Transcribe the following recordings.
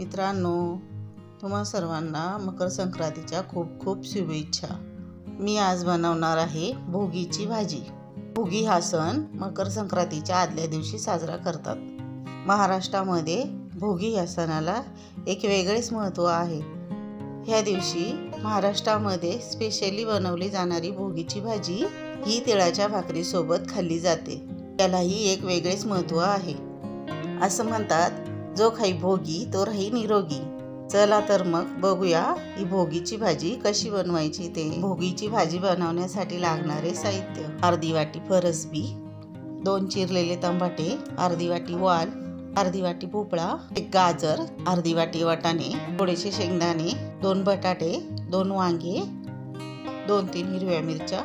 मित्रांनो तुम्हा सर्वांना मकर संक्रांतीच्या खूप खूप शुभेच्छा. मी आज बनवणार आहे भोगीची भाजी. भोगी हा सण मकर संक्रांतीच्या आदल्या दिवशी साजरा करतात. महाराष्ट्रामध्ये भोगी या सणाला एक वेगळेच महत्त्व आहे. ह्या दिवशी महाराष्ट्रामध्ये स्पेशली बनवली जाणारी भोगीची भाजी ही तिळाच्या भाकरीसोबत खाल्ली जाते. त्यालाही एक वेगळेच महत्त्व आहे. असं म्हणतात जो खाई भोगी तो राही निरोगी. चला तर मग बघूया ही भोगीची भाजी कशी बनवायची ते. भोगीची भाजी बनवण्यासाठी लागणारे साहित्य. अर्धी वाटी फरसबी दोन चिरलेले तंबाटे अर्धी वाटी वाल अर्धी वाटी भोपळा एक गाजर अर्धी वाटी वाटाणे थोडेसे शेंगदाणे दोन बटाटे दोन वांगे दोन तीन हिरव्या मिरच्या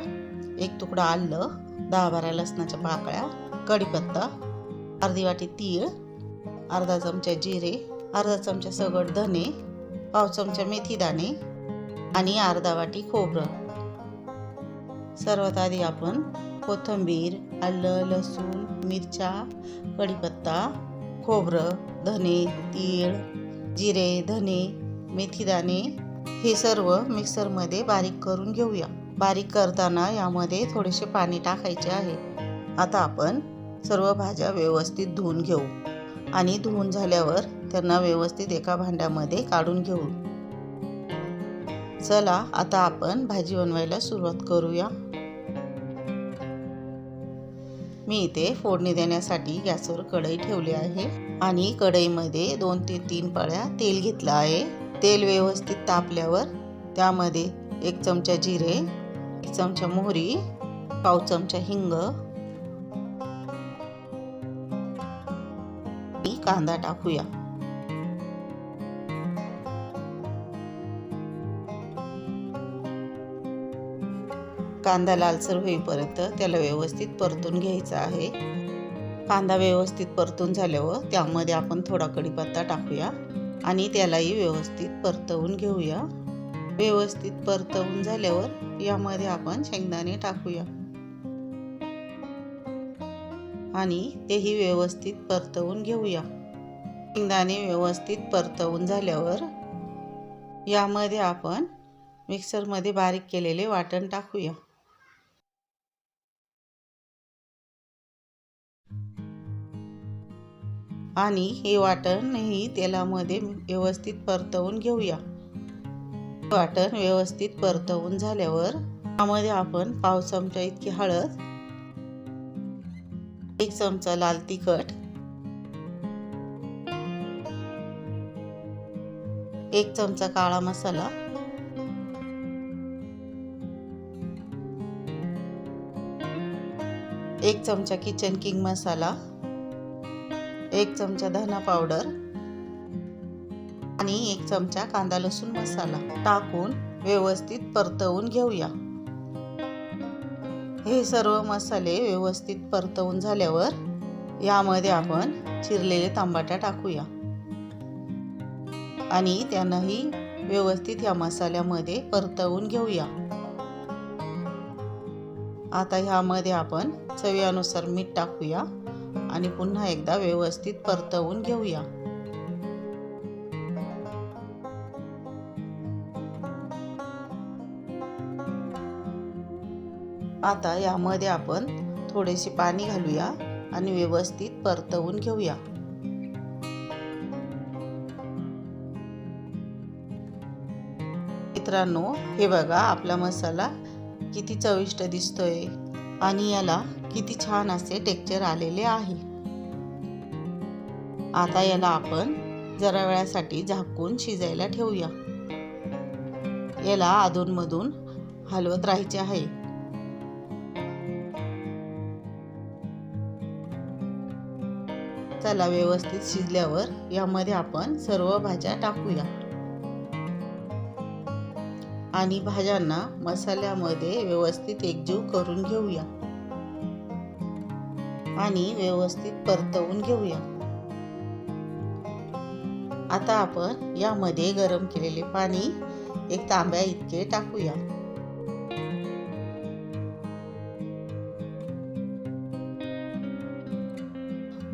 एक तुकडा आलं दहा बारा लसणाच्या पाकळ्या कढीपत्ता अर्धी वाटी तीळ अर्धा चमचा जिरे अर्धा चमचा सगट धने पाव चमचा मेथी दाणे आणि अर्धा वाटी खोबरं. सर्वात आधी आपण कोथिंबीर आलं लसूण मिरच्या कढीपत्ता खोबरं धने तीळ जिरे धने मेथीदाणे हे सर्व मिक्सरमध्ये बारीक करून घेऊया. बारीक करताना यामध्ये थोडेसे पाणी टाकायचे आहे. आता आपण सर्व भाज्या व्यवस्थित धुवून घेऊ. आणि धुवून झाल्यावर त्यांना व्यवस्थित एका भांड्यामध्ये काढून घेऊ. चला आता आपण भाजी बनवायला सुरुवात करूया. मी इथे फोडणी देण्यासाठी गॅसवर कढई ठेवली आहे आणि कढईमध्ये दोन ते तीन पळ्या तेल घेतलं आहे. तेल व्यवस्थित तापल्यावर त्यामध्ये एक चमचा जिरे एक चमचा मोहरी पाव चमचा हिंग कांदा टाकूया. कांदा लालसर होईपर्यंत त्याला व्यवस्थित परतून घ्यायचा आहे. कांदा व्यवस्थित परतून झाल्यावर त्यामध्ये आपण थोडा कढीपत्ता टाकूया आणि त्यालाही व्यवस्थित परतवून घेऊया. व्यवस्थित परतवून झाल्यावर यामध्ये आपण शेंगदाणे टाकूया. आणि तेही व्यवस्थित परतवून घेऊया. शेंगदाणे व्यवस्थित परतवून झाल्यावर यामध्ये आपण मिक्सरमध्ये बारीक केलेले वाटण टाकूया. आणि हे वाटणही तेलामध्ये व्यवस्थित परतवून घेऊया. वाटण व्यवस्थित परतवून झाल्यावर यामध्ये आपण पाव चमचा इतकी हळद चमचा लाल तिखट एक चमचा काळा मसाला एक चमचा किचन किंग मसाला एक चमचा धना पावडर आणि एक चमचा कांदा लसूण मसाला टाकून व्यवस्थित परतवून घेऊया. हे सर्व मसाले व्यवस्थित परतवून झाल्यावर यामध्ये आपण चिरलेले तांबाट्या टाकूया. आणि त्यांनाही व्यवस्थित या मसाल्यामध्ये परतवून घेऊया. आता ह्यामध्ये आपण चवीनुसार मीठ टाकूया आणि पुन्हा एकदा व्यवस्थित परतवून घेऊया. आता यामध्ये आपण थोडेसे पाणी घालूया आणि व्यवस्थित परतवून घेऊया. मित्रांनो हे बघा आपला मसाला किती चविष्ट दिसतोय आणि याला किती छान असे टेक्चर आलेले आहे. आता याला आपण जरा वेळासाठी झाकून शिजायला ठेवूया. याला अधूनमधून हलवत राहायचे आहे. मसाला व्यवस्थित शिजल्यावर यामध्ये आपण सर्व भाज्या टाकूया. आणि भाज्यांना मसाल्यामध्ये व्यवस्थित एकजीव करून घेऊया. आणि व्यवस्थित परतवून घेऊया. आता आपण यामध्ये गरम केलेले पाणी एक तांब्या इतके टाकूया.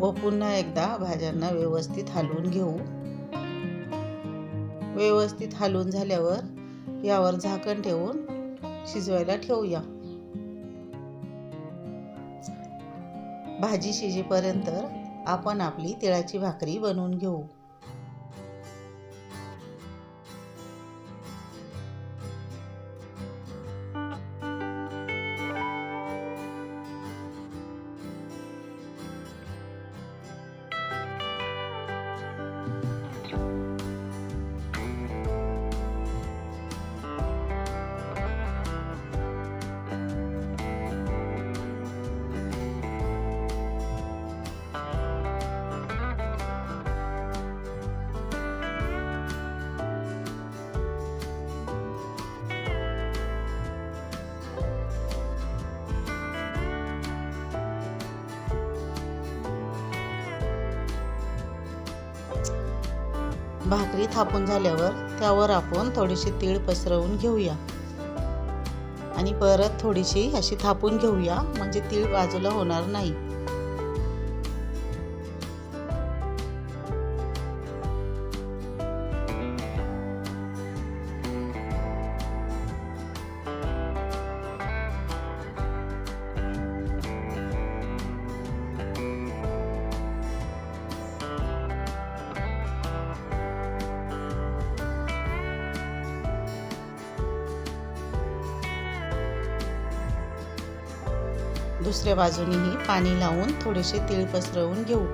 व पुन्हा एकदा भाज्यांना व्यवस्थित हलवून घेऊ. व्यवस्थित हलवून झाल्यावर यावर झाकण ठेवून शिजवायला ठेवूया. भाजी शिजेपर्यंत आपण आपली तिळाची भाकरी बनवून घेऊ. भाकरी थापून झाल्यावर त्यावर आपण थोडीशी तीळ पसरवून घेऊया. आणि परत थोडीशी अशी थापून घेऊया म्हणजे तीळ बाजूला होणार नाही. दुसऱ्या बाजूनेही पाणी लावून थोडेसे तीळ पसरवून घेऊ.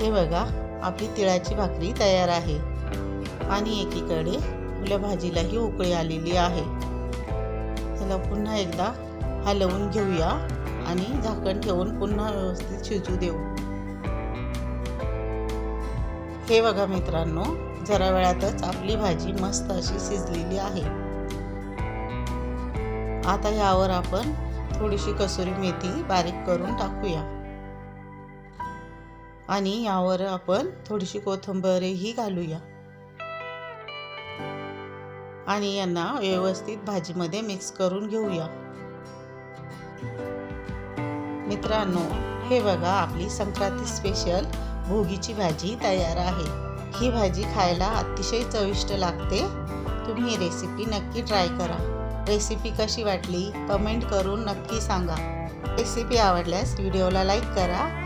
हे बघा आपली तिळाची भाकरी तयार आहे. आणि एकीकडे आपल्या भाजीलाही उकळी आलेली आहे. त्याला पुन्हा एकदा हलवून घेऊया आणि झाकण ठेवून पुन्हा व्यवस्थित शिजू देऊ. हे बघा मित्रांनो जरा वेळातच आपली भाजी मस्त अशी शिजलेली आहे. आता यावर आपण थोडीशी कसुरी मेथी बारीक करून टाकूया. आणि यावर आपण थोडीशी कोथिंबीरही घालूया. आणि यांना व्यवस्थित भाजीमध्ये मिक्स करून घेऊया. मित्रांनो हे बघा आपली संक्रांती स्पेशल भोगीची भाजी तयार आहे. ही भाजी खायला अतिशय चविष्ट लागते. तुम्ही ही रेसिपी नक्की ट्राय करा. रेसिपी कशी वाटली कमेंट करून नक्की सांगा. रेसिपी आवडल्यास व्हिडिओला लाईक करा.